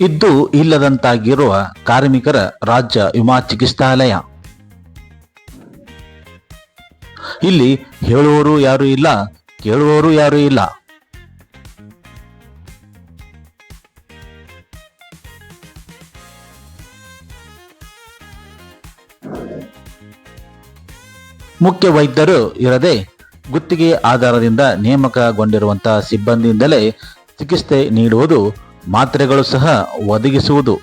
ಇದ್ದು ಇಲ್ಲದಂತಾಗಿರುವ ಕಾರ್ಮಿಕರ ರಾಜ್ಯ ವಿಮಾ ಚಿಕಿತ್ಸಾಲಯ. ಇಲ್ಲಿ ಹೇಳುವವರು ಯಾರು ಇಲ್ಲ, ಕೇಳುವವರು ಯಾರು ಇಲ್ಲ. ಮುಖ್ಯ ವೈದ್ಯರು ಇರದೆ ಗುತ್ತಿಗೆ ಆಧಾರದಿಂದ ನೇಮಕಗೊಂಡಿರುವಂತಹ ಸಿಬ್ಬಂದಿಯಿಂದಲೇ ಚಿಕಿತ್ಸೆ ನೀಡುವುದು ಮಾತ್ರೆಗಳು ಸಹ ಒದಗಿಸುವುದು.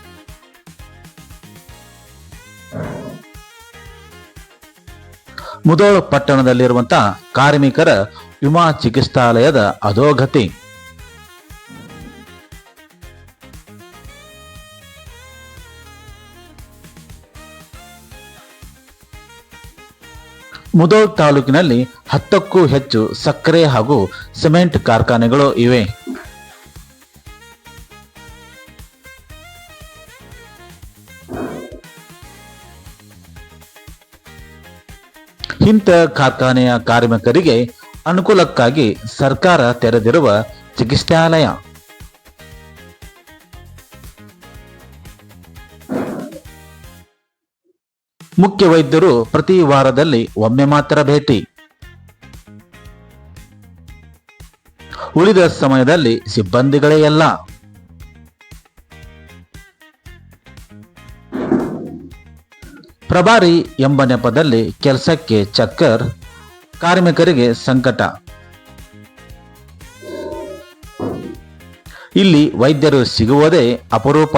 ಮುದೋಳು ಪಟ್ಟಣದಲ್ಲಿರುವಂತಹ ಕಾರ್ಮಿಕರ ವಿಮಾ ಚಿಕಿತ್ಸಾಲಯದ ಅಧೋಗತಿ. ಮುದೋಳ್ ತಾಲೂಕಿನಲ್ಲಿ ಹತ್ತಕ್ಕೂ ಹೆಚ್ಚು ಸಕ್ಕರೆ ಹಾಗೂ ಸಿಮೆಂಟ್ ಕಾರ್ಖಾನೆಗಳು ಇವೆ. ಇಂಥ ಕಾರ್ಖಾನೆಯ ಕಾರ್ಮಿಕರಿಗೆ ಅನುಕೂಲಕ್ಕಾಗಿ ಸರ್ಕಾರ ತೆರೆದಿರುವ ಚಿಕಿತ್ಸಾಲಯ. ಮುಖ್ಯ ವೈದ್ಯರು ಪ್ರತಿ ವಾರದಲ್ಲಿ ಒಮ್ಮೆ ಮಾತ್ರ ಭೇಟಿ. ಉಳಿದ ಸಮಯದಲ್ಲಿ ಸಿಬ್ಬಂದಿಗಳೇ ಎಲ್ಲ. ಪ್ರಭಾರಿ ಎಂಬ ನೆಪದಲ್ಲಿ ಕೆಲಸಕ್ಕೆ ಚಕ್ಕರ್, ಕಾರ್ಮಿಕರಿಗೆ ಸಂಕಟ. ಇಲ್ಲಿ ವೈದ್ಯರು ಸಿಗುವುದೇ ಅಪರೂಪ.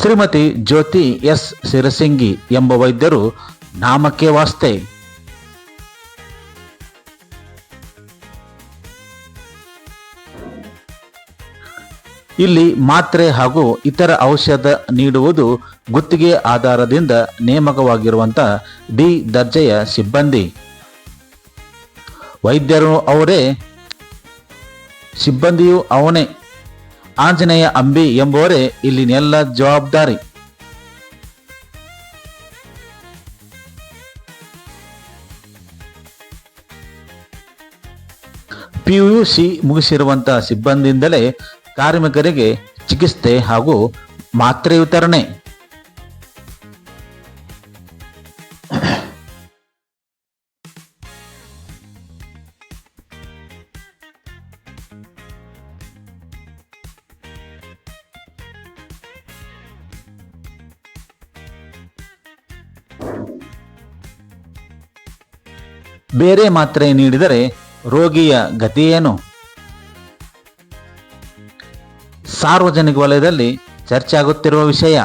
ಶ್ರೀಮತಿ ಜ್ಯೋತಿ ಎಸ್. ಸಿರಸಿಂಗಿ ಎಂಬ ವೈದ್ಯರು ನಾಮಕ್ಕೆ ವಾಸ್ತೆ. ಇಲ್ಲಿ ಮಾತ್ರೆ ಹಾಗೂ ಇತರ ಔಷಧ ನೀಡುವುದು ಗುತ್ತಿಗೆ ಆಧಾರದಿಂದ ನೇಮಕವಾಗಿರುವಂತ ಡಿ ದರ್ಜೆಯ ಸಿಬ್ಬಂದಿ. ವೈದ್ಯರು ಅವರೇ, ಸಿಬ್ಬಂದಿಯು ಅವನೇ, ಆಂಜನೇಯ ಅಂಬಿ ಎಂಬುವರೇ ಇಲ್ಲಿನೆಲ್ಲ ಜವಾಬ್ದಾರಿ. ಪಿಯುಸಿ ಮುಗಿಸಿರುವಂತಹ ಸಿಬ್ಬಂದಿಯಿಂದಲೇ ಕಾರ್ಮಿಕರಿಗೆ ಚಿಕಿತ್ಸೆ ಹಾಗೂ ಮಾತ್ರೆ ವಿತರಣೆ ಬೇರೆ ಮಾತ್ರೆ ನೀಡಿದರೆ ರೋಗಿಯ ಗತಿಯೇನು ಸಾರ್ವಜನಿಕ ವಲಯದಲ್ಲಿ ಚರ್ಚೆ ಆಗುತ್ತಿರುವ ವಿಷಯ.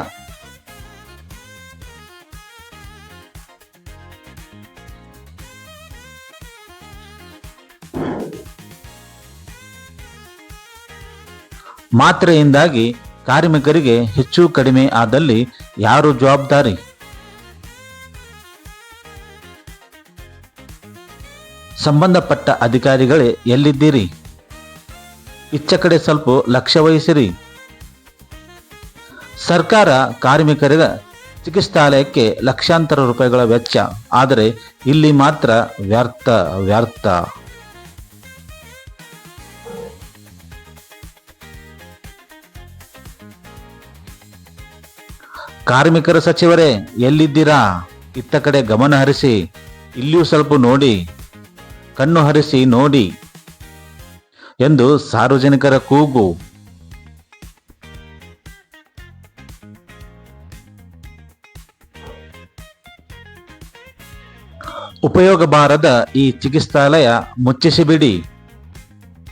ಮಾತ್ರೆಯಿಂದಾಗಿ ಕಾರ್ಮಿಕರಿಗೆ ಹೆಚ್ಚು ಕಡಿಮೆ ಆದಲ್ಲಿ ಯಾರು ಜವಾಬ್ದಾರಿ? ಸಂಬಂಧಪಟ್ಟ ಅಧಿಕಾರಿಗಳೇ ಎಲ್ಲಿದ್ದೀರಿ? ಇಚ್ಚ ಕಡೆ ಸ್ವಲ್ಪ ಲಕ್ಷ್ಯ ವಹಿಸಿರಿ. ಸರ್ಕಾರ ಕಾರ್ಮಿಕರ ಚಿಕಿತ್ಸಾಲಯಕ್ಕೆ ಲಕ್ಷಾಂತರ ರೂಪಾಯಿಗಳ ವೆಚ್ಚ, ಆದರೆ ಇಲ್ಲಿ ಮಾತ್ರ ವ್ಯರ್ಥ ವ್ಯರ್ಥ. ಕಾರ್ಮಿಕರ ಸಚಿವರೇ, ಎಲ್ಲಿದ್ದೀರಾ? ಇತ್ತ ಕಡೆ ಗಮನ ಹರಿಸಿ, ಇಲ್ಲಿಯೂ ಸ್ವಲ್ಪ ನೋಡಿ, ಕಣ್ಣು ಹರಿಸಿ ನೋಡಿ. ಎಂದು ಸಾರ್ವಜನಿಕರ ಕೂಗು. ಉಪಯೋಗ ಬಾರದ ಈ ಚಿಕಿತ್ಸಾಲಯ ಮುಚ್ಚಿಸಿಬಿಡಿ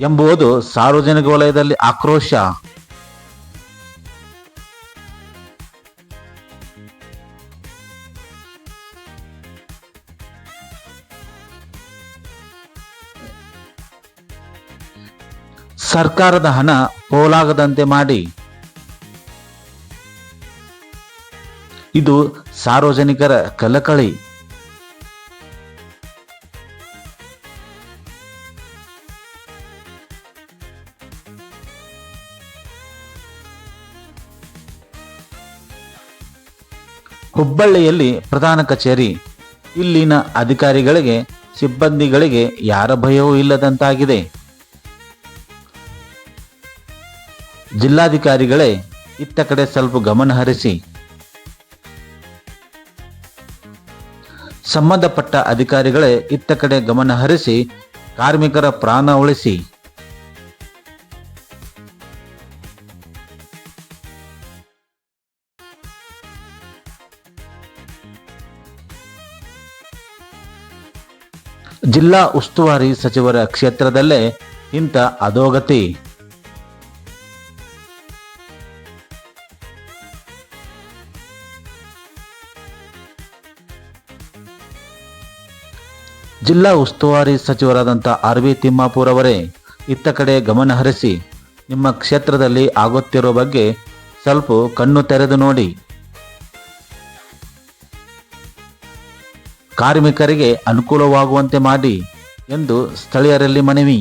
ಎಂಬುದು ಸಾರ್ವಜನಿಕ ವಲಯದಲ್ಲಿ ಆಕ್ರೋಶ. ಸರ್ಕಾರದ ಹಣ ಪೋಲಾಗದಂತೆ ಮಾಡಿ. ಇದು ಸಾರ್ವಜನಿಕರ ಕಲಕಳಿ. ಹುಬ್ಬಳ್ಳಿಯಲ್ಲಿ ಪ್ರಧಾನ ಕಚೇರಿ. ಇಲ್ಲಿನ ಅಧಿಕಾರಿಗಳಿಗೆ, ಸಿಬ್ಬಂದಿಗಳಿಗೆ ಯಾರ ಭಯವೂ ಇಲ್ಲದಂತಾಗಿದೆ. ಜಿಲ್ಲಾಧಿಕಾರಿಗಳೇ ಇತ್ತ ಕಡೆ ಸ್ವಲ್ಪ ಗಮನ ಹರಿಸಿ. ಸಂಬಂಧಪಟ್ಟ ಅಧಿಕಾರಿಗಳೇ ಇತ್ತ ಕಡೆ ಗಮನ ಹರಿಸಿ ಕಾರ್ಮಿಕರ ಪ್ರಾಣ ಉಳಿಸಿ. ಜಿಲ್ಲಾ ಉಸ್ತುವಾರಿ ಸಚಿವರ ಕ್ಷೇತ್ರದಲ್ಲೇ ಇಂಥ ಅಧೋಗತಿ. ಜಿಲ್ಲಾ ಉಸ್ತುವಾರಿ ಸಚಿವರಾದಂಥ ಆರ್ ವಿ ತಿಮ್ಮಾಪುರ್ ಅವರೇ ಇತ್ತ ಕಡೆ ಗಮನ ಹರಿಸಿ ನಿಮ್ಮ ಕ್ಷೇತ್ರದಲ್ಲಿ ಆಗುತ್ತಿರುವ ಬಗ್ಗೆ ಸ್ವಲ್ಪ ಕಣ್ಣು ತೆರೆದು ನೋಡಿ. ಕಾರ್ಮಿಕರಿಗೆ ಅನುಕೂಲವಾಗುವಂತೆ ಮಾಡಿ ಎಂದು ಸ್ಥಳೀಯರಲ್ಲಿ ಮನವಿ.